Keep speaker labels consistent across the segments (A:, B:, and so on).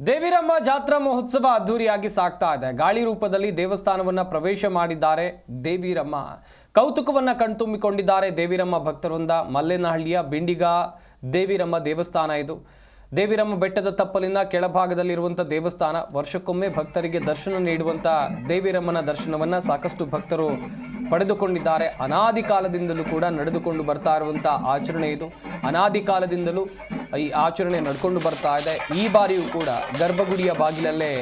A: ದೇವಿರಮ್ಮ ಜಾತ್ರಾ ಮಹೋತ್ಸವ ಅದ್ಧೂರಿಯಾಗಿ ಸಾಗ್ತಾ ಇದೆ. ಗಾಳಿ ರೂಪದಲ್ಲಿ ದೇವಸ್ಥಾನವನ್ನ ಪ್ರವೇಶ ಮಾಡಿದ್ದಾರೆ ದೇವಿರಮ್ಮ. ಕೌತುಕವನ್ನ ಕಣ್ತುಂಬಿಕೊಂಡಿದ್ದಾರೆ ದೇವಿರಮ್ಮ ಭಕ್ತರೊಂದ ಮಲ್ಲೇನಹಳ್ಳಿಯ ಬಿಂಡಿಗ ದೇವಿರಮ್ಮ ದೇವಸ್ಥಾನ ಇದು. ದೇವಿರಮ್ಮ ಬೆಟ್ಟದ ತಪ್ಪಲಿನ ಕೆಳಭಾಗದಲ್ಲಿರುವಂಥ ದೇವಸ್ಥಾನ. ವರ್ಷಕ್ಕೊಮ್ಮೆ ಭಕ್ತರಿಗೆ ದರ್ಶನ ನೀಡುವಂಥ ದೇವಿರಮ್ಮನ ದರ್ಶನವನ್ನ ಸಾಕಷ್ಟು ಭಕ್ತರು ಪಡೆದುಕೊಂಡಿದ್ದಾರೆ. ಅನಾದಿ ಕಾಲದಿಂದಲೂ ಕೂಡ ನಡೆದುಕೊಂಡು ಬರ್ತಾ ಇರುವಂಥ ಆಚರಣೆ ಇದು. ಅನಾದಿ ಕಾಲದಿಂದಲೂ ಈ ಆಚರಣೆ ನಡ್ಕೊಂಡು ಬರ್ತಾ ಇದೆ. ಈ ಬಾರಿಯೂ ಕೂಡ ಗರ್ಭಗುಡಿಯ ಬಾಗಿಲಲ್ಲೇ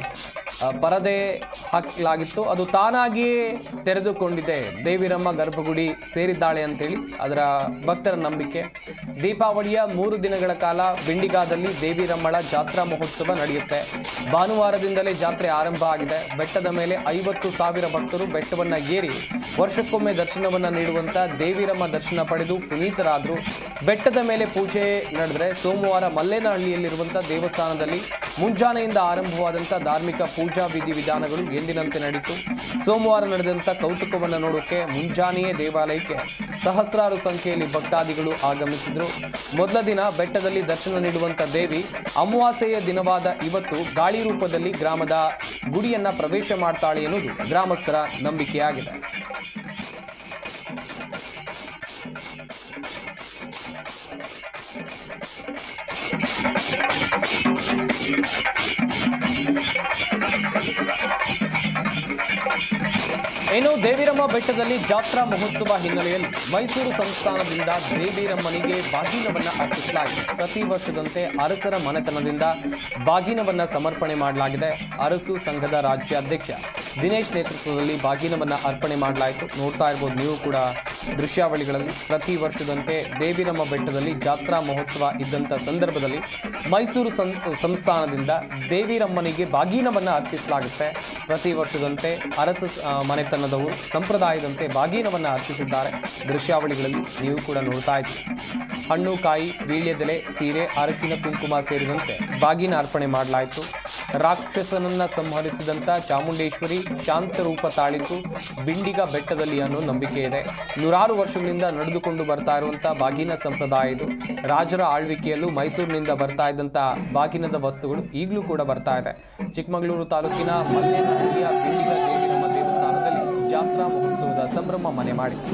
A: ಪರದೆ ಹಾಕಲಾಗಿತ್ತು. ಅದು ತಾನಾಗಿಯೇ ತೆರೆದುಕೊಂಡಿದೆ. ದೇವಿರಮ್ಮ ಗರ್ಭಗುಡಿ ಸೇರಿದ್ದಾಳೆ ಅಂತೇಳಿ ಅದರ ಭಕ್ತರ ನಂಬಿಕೆ. ದೀಪಾವಳಿಯ ಮೂರು ದಿನಗಳ ಕಾಲ ಬಿಂಡಿಗಾದಲ್ಲಿ ದೇವಿರಮ್ಮಳ ಜಾತ್ರಾ ಮಹೋತ್ಸವ ನಡೆಯುತ್ತೆ. ಭಾನುವಾರದಿಂದಲೇ ಜಾತ್ರೆ ಆರಂಭ ಆಗಿದೆ. ಬೆಟ್ಟದ ಮೇಲೆ ಐವತ್ತು ಸಾವಿರ ಭಕ್ತರು ಬೆಟ್ಟವನ್ನ ಏರಿ ವರ್ಷಕ್ಕೊಮ್ಮೆ ದರ್ಶನವನ್ನು ನೀಡುವಂಥ ದೇವಿರಮ್ಮ ದರ್ಶನ ಪಡೆದು ಪುನೀತರಾದರು. ಬೆಟ್ಟದ ಮೇಲೆ ಪೂಜೆ ನಡೆದರೆ ಸೋಮವಾರ ಮಲ್ಲೇನಹಳ್ಳಿಯಲ್ಲಿರುವಂಥ ದೇವಸ್ಥಾನದಲ್ಲಿ ಮುಂಜಾನೆಯಿಂದ ಆರಂಭವಾದಂಥ ಧಾರ್ಮಿಕ ಪೂಜಾ ವಿಧಿವಿಧಾನಗಳು ಎಂದಿನಂತೆ ನಡೆಯಿತು ಸೋಮವಾರ ನಡೆದಂಥ ಕೌತುಕವನ್ನು ನೋಡೋಕೆ ಮುಂಜಾನೆಯೇ ದೇವಾಲಯಕ್ಕೆ ಸಹಸ್ರಾರು ಸಂಖ್ಯೆಯಲ್ಲಿ ಭಕ್ತಾದಿಗಳು ಆಗಮಿಸಿದರು. ಮೊದಲ ದಿನ ಬೆಟ್ಟದಲ್ಲಿ ದರ್ಶನ ನೀಡುವಂಥ ದೇವಿ ಅಮಾವಾಸ್ಯೆಯ ದಿನವಾದ ಇವತ್ತು ಗಾಳಿ ರೂಪದಲ್ಲಿ ಗ್ರಾಮದ ಗುಡಿಯನ್ನ ಪ್ರವೇಶ ಮಾಡ್ತಾಳೆ ಎನ್ನುವುದು ಗ್ರಾಮಸ್ಥರ ನಂಬಿಕೆಯಾಗಿದೆ. ಏನು ದೇವಿರಮ್ಮ ಬೆಟ್ಟದಲ್ಲಿ ಜಾತ್ರಾ ಮಹೋತ್ಸವ ಹಿನ್ನೆಲೆಯಲ್ಲಿ ಮೈಸೂರು ಸಂಸ್ಥಾನದಿಂದ ದೇವಿರಮ್ಮನಿಗೆ ಬಾಗಿನವನ್ನ ಅರ್ಪಿಸಲಾಗಿದೆ. ಪ್ರತಿ ವರ್ಷದಂತೆ ಅರಸರ ಮನೆತನದಿಂದ ಬಾಗಿನವನ್ನ ಸಮರ್ಪಣೆ ಮಾಡಲಾಗಿದೆ. ಅರಸು ಸಂಘದ ರಾಜ್ಯಾಧ್ಯಕ್ಷ ದಿನೇಶ್ ನೇತೃತ್ವದಲ್ಲಿ ಬಾಗಿನವನ್ನ ಅರ್ಪಣೆ ಮಾಡಲಾಯಿತು. ನೋಡ್ತಾ ಇರ್ಬೋದು ನೀವು ಕೂಡ ದೃಶ್ಯಾವಳಿಗಳಲ್ಲಿ ಪ್ರತಿ ವರ್ಷದಂತೆ ದೇವಿರಮ್ಮ ಬೆಟ್ಟದಲ್ಲಿ ಜಾತ್ರಾ ಮಹೋತ್ಸವ ಇದ್ದಂಥ ಸಂದರ್ಭದಲ್ಲಿ ಮೈಸೂರು ಸಂಸ್ಥಾನದಿಂದ ದೇವಿರಮ್ಮನಿಗೆ ಬಾಗಿನವನ್ನು ಅರ್ಪಿಸಲಾಗುತ್ತೆ. ಪ್ರತಿ ವರ್ಷದಂತೆ ಅರಸ ಸ- ಆ, ಸಂಪ್ರದಾಯದಂತೆ ಬಾಗಿನವನ್ನು ಅರ್ಪಿಸಿದ್ದಾರೆ. ದೃಶ್ಯಾವಳಿಗಳಲ್ಲಿ ನೀವು ಕೂಡ ನೋಡ್ತಾ ಇದ್ದೀರಿ. ಹಣ್ಣು ಕಾಯಿ ವೀಳ್ಯದೆಲೆ ಸೀರೆ ಅರಸಿನ ಕುಂಕುಮ ಸೇರಿದಂತೆ ಬಾಗಿನ ಅರ್ಪಣೆ ಮಾಡಲಾಯಿತು. ರಾಕ್ಷಸನನ್ನ ಸಂಹರಿಸಿದಂಥ ಚಾಮುಂಡೇಶ್ವರಿ ಶಾಂತ ರೂಪ ತಾಳಿತು ಬಿಂಡಿಗ ಬೆಟ್ಟದಲ್ಲಿ ಅನ್ನೋ ನಂಬಿಕೆ ಇದೆ. ನೂರಾರು ವರ್ಷಗಳಿಂದ ನಡೆದುಕೊಂಡು ಬರ್ತಾ ಇರುವಂಥ ಬಾಗಿನ ಸಂಪ್ರದಾಯ ಇದು. ರಾಜರ ಆಳ್ವಿಕೆಯಲ್ಲೂ ಮೈಸೂರಿನಿಂದ ಬರ್ತಾ ಇದ್ದಂಥ ಬಾಗಿನದ ವಸ್ತುಗಳು ಈಗಲೂ ಕೂಡ ಬರ್ತಾ ಇದೆ. ಚಿಕ್ಕಮಗಳೂರು ತಾಲೂಕಿನ ಮಲ್ಲೇನಹಳ್ಳಿಯ ಬಿಂಡಿಗ ದೇವಸ್ಥಾನದಲ್ಲಿ ಜಾತ್ರಾ ಮಹೋತ್ಸವದ ಸಂಭ್ರಮ ಮನೆ ಮಾಡಿತು